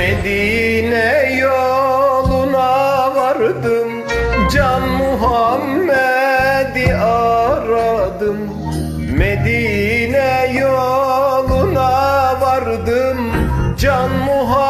Medine yoluna vardım Can Muhammed'i aradım. Medine yoluna vardım Can Muhammed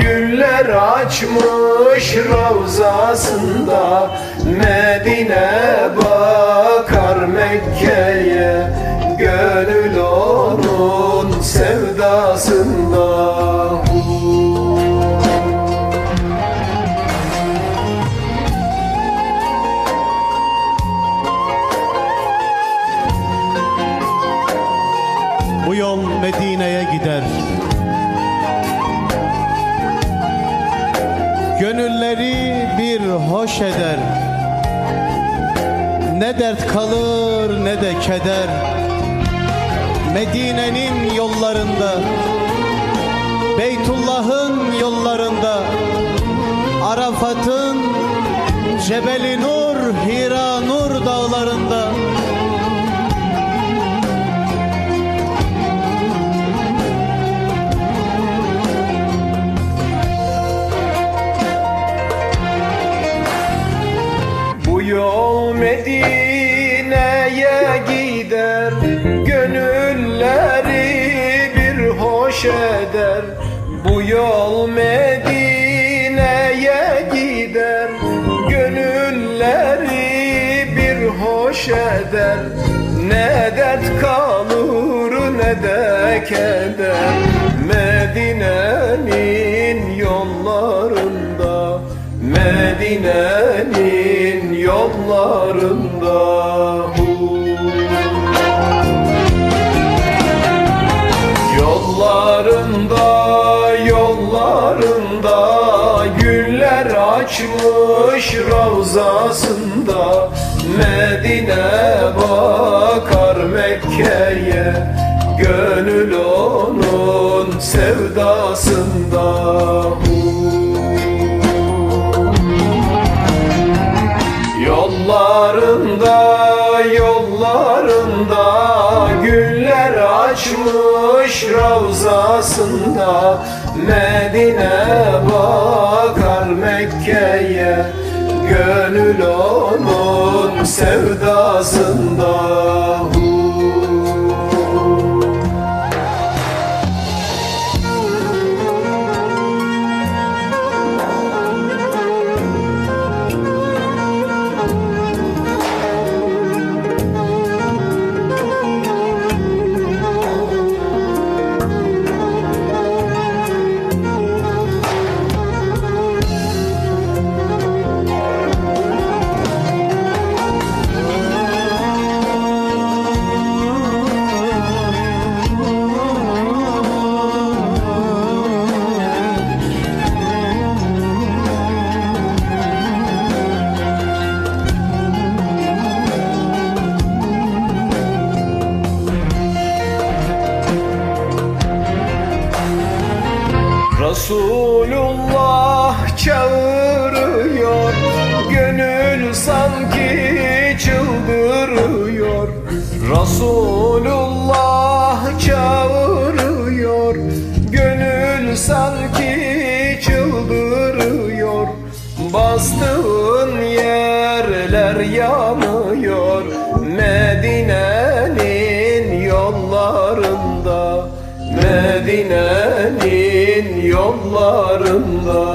Güller açmış ravzasında Medine bakar Mekke'ye Gönül onun sevdasında Bu yol Medine'ye gider. Gönülleri bir hoş eder. Ne dert kalır ne de keder. Medine'nin yollarında, Beytullah'ın yollarında, Arafat'ın Cebeli Nur, Hira Nur dağlarında yol Medine'ye gider Gönülleri bir hoş eder. Bu yol Medine'ye gider Gönülleri bir hoş eder. Ne dert kalır ne de keder. Medine'nin yollarında Medine'nin yollarında Yollarında, yollarında Güller açmış ravzasında Medine bakar Mekke'ye Gönül onun sevdasında açmış ravzasında Medine bakar Mekke'ye. Gönül onun sevdasında çağırıyor. Gönül sanki çıldırıyor. Resulullah çağırıyor. Gönül sanki çıldırıyor. Bastığın yerler yanıyor. Medine'nin yollarında. Medine'nin yollarında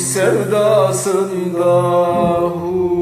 sevdasında hu.